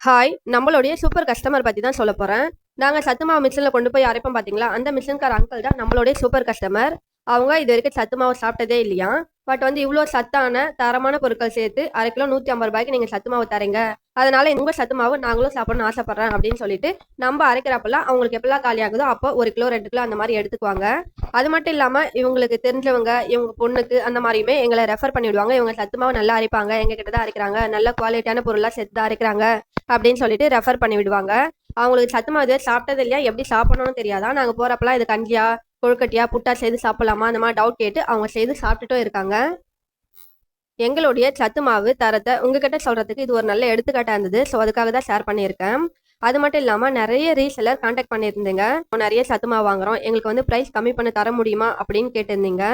Hi நம்மளுடைய super customer பற்றி தான் சொல்ல போகிறேன் நாங்கள் சத்துமாவு மிஷினில் கொண்டு போய் அரைப்போம் பார்த்தீங்களா அந்த மிஷின்கார் அங்கிள் தான் நம்மளுடைய சூப்பர் கஸ்டமர் அவங்க இது வரைக்கும் சத்து மாவு சாப்பிட்டதே இல்லையா? பட் வந்து இவ்வளோ சத்தான தரமான பொருட்கள் சேர்த்து அரை கிலோ நூற்றி ஐம்பது ரூபாய்க்கு நீங்கள் சத்து மாவு தரீங்க. அதனால உங்க சத்து மாவு நாங்களும் சாப்பிடணும்னு ஆசைப்பட்றேன் அப்படின்னு சொல்லிட்டு நம்ம அரைக்கிறப்பெல்லாம் அவங்களுக்கு எப்பெல்லாம் காலி ஆகுதோ அப்போ ஒரு கிலோ ரெண்டு கிலோ அந்த மாதிரி எடுத்துக்குவாங்க. அது மட்டும் இல்லாமல் இவங்களுக்கு தெரிஞ்சவங்க இவங்க பொண்ணுக்கு அந்த மாதிரியுமே எங்களை ரெஃபர் பண்ணிவிடுவாங்க இவங்க சத்து மாவு நல்லா அரைப்பாங்க எங்க கிட்ட தான் அரைக்கிறாங்க நல்ல குவாலிட்டியான பொருளாக சேர்த்து தான் அரைக்கிறாங்க அப்படின்னு சொல்லிட்டு ரெஃபர் பண்ணி விடுவாங்க. அவங்களுக்கு சத்து மாவு சாப்பிட்டது இல்லையா? எப்படி சாப்பிடணும்னு தெரியாதா? நாங்கள் போகிறப்பெல்லாம் இது கஞ்சியா கொழுக்கட்டியா புட்டா செய்து சாப்பிடலாமா? அந்த மாதிரி டவுட் கேட்டு அவங்க செய்து சாப்பிட்டுட்டும் இருக்காங்க. எங்களுடைய சத்து மாவு தரத்தை உங்ககிட்ட சொல்றதுக்கு இது ஒரு நல்ல எடுத்துக்காட்டா இருந்தது. ஸோ அதுக்காக தான் ஷேர் பண்ணியிருக்கேன். அது மட்டும் இல்லாமல் நிறைய ரீசெல்லர் காண்டாக்ட் பண்ணியிருந்தீங்க. நிறைய சத்து மாவு வாங்குறோம். எங்களுக்கு வந்து ப்ரைஸ் கம்மி பண்ண தர முடியுமா அப்படின்னு கேட்டிருந்தீங்க.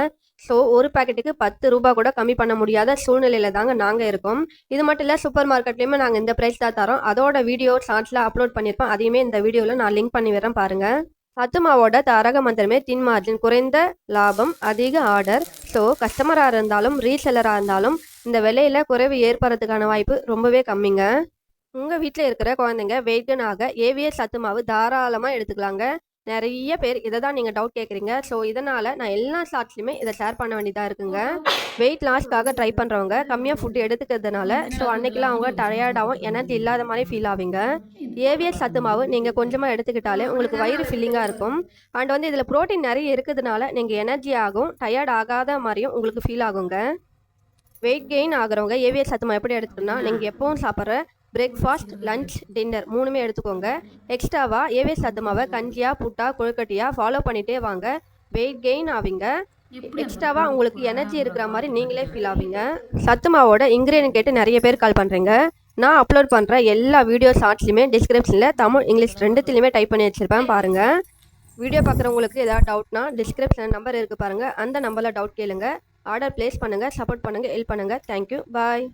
ஸோ ஒரு பாக்கெட்டுக்கு பத்து ரூபா கூட கம்மி பண்ண முடியாத சூழ்நிலையில தாங்க நாங்கள் இருக்கோம். இது மட்டும் இல்லை சூப்பர் மார்க்கெட்லேயுமே நாங்கள் இந்த ப்ரைஸ் தான் தரோம். அதோட வீடியோ ஷார்ட்ஸில் அப்லோட் பண்ணியிருப்போம். அதையுமே இந்த வீடியோவில் நான் லிங்க் பண்ணி வரேன் பாருங்கள் சத்து மாவோட தாரக மந்திரமே தின் மார்ஜின் குறைந்த லாபம் அதிக ஆர்டர் ஸோ கஸ்டமராக இருந்தாலும் ரீசெல்லராக இருந்தாலும் இந்த விலையில குறைவு ஏற்படுறதுக்கான வாய்ப்பு ரொம்பவே கம்மிங்க. உங்கள் வீட்டில் இருக்கிற குழந்தைங்க வெயிட்டுனாக ஏவிஎஸ் சத்து மாவு தாராளமாக எடுத்துக்கலாங்க. நிறைய பேர் இதை தான் நீங்கள் டவுட் கேட்குறீங்க. ஸோ இதனால் நான் எல்லா ஷார்ட்ஸ்லையுமே இதை ஷேர் பண்ண வேண்டியதாக இருக்குங்க. வெயிட் லாஸ்க்காக ட்ரை பண்ணுறவங்க கம்மியாக ஃபுட் எடுத்துக்கிறதுனால ஸோ அன்னைக்கெல்லாம் அவங்க டயர்டாகவும் எனர்ஜி இல்லாத மாதிரி ஃபீல் ஆவீங்க. ஏவிஎஸ் சத்து மாவு நீங்கள் கொஞ்சமாக எடுத்துக்கிட்டாலே உங்களுக்கு வயிறு ஃபில்லிங்காக இருக்கும். அண்ட் வந்து இதில் ப்ரோட்டீன் நிறைய இருக்கிறதுனால நீங்கள் எனர்ஜி ஆகும் டயர்ட் ஆகாத மாதிரியும் உங்களுக்கு ஃபீல் ஆகுங்க. வெயிட் கெயின் ஆகிறவங்க ஏவிஎஸ் சத்துமா எப்படி எடுத்துக்கணும்னா நீங்கள் எப்பவும் சாப்பிட்ற பிரேக்ஃபாஸ்ட் லஞ்ச் டின்னர் மூணுமே எடுத்துக்கோங்க. எக்ஸ்ட்ராவாக ஏவிஎஸ் சத்துமாவை கஞ்சியா புட்டா கொழுக்கட்டியா ஃபாலோ பண்ணிகிட்டே வாங்க. வெயிட் கெயின் ஆவீங்க. எக்ஸ்ட்ராவாக உங்களுக்கு எனர்ஜி இருக்கிற மாதிரி நீங்களே ஃபீல் ஆவீங்க. சத்துமாவோட இன்க்ரீடியன் கேட்டு நிறைய பேர் கால் பண்ணுறீங்க நான் அப்லோட் பண்ணுற எல்லா வீடியோ ஷார்ட்ஸ்லையுமே டிஸ்கிரிப்ஷனில் தமிழ் இங்கிலீஷ் ரெண்டுத்துலையுமே டைப் பண்ணி வச்சுருப்பேன் பாருங்கள் வீடியோ பார்க்குறவங்களுக்கு ஏதாவது டவுட்னா டிஸ்கிரிப்ஷன் நம்பர் இருக்குது பாருங்கள் அந்த நம்பரில் டவுட் கேளுங்க. ஆர்டர் ப்ளேஸ் பண்ணுங்கள் சப்போர்ட் பண்ணுங்கள் ஹெல்ப் பண்ணுங்கள் தேங்க்யூ பாய்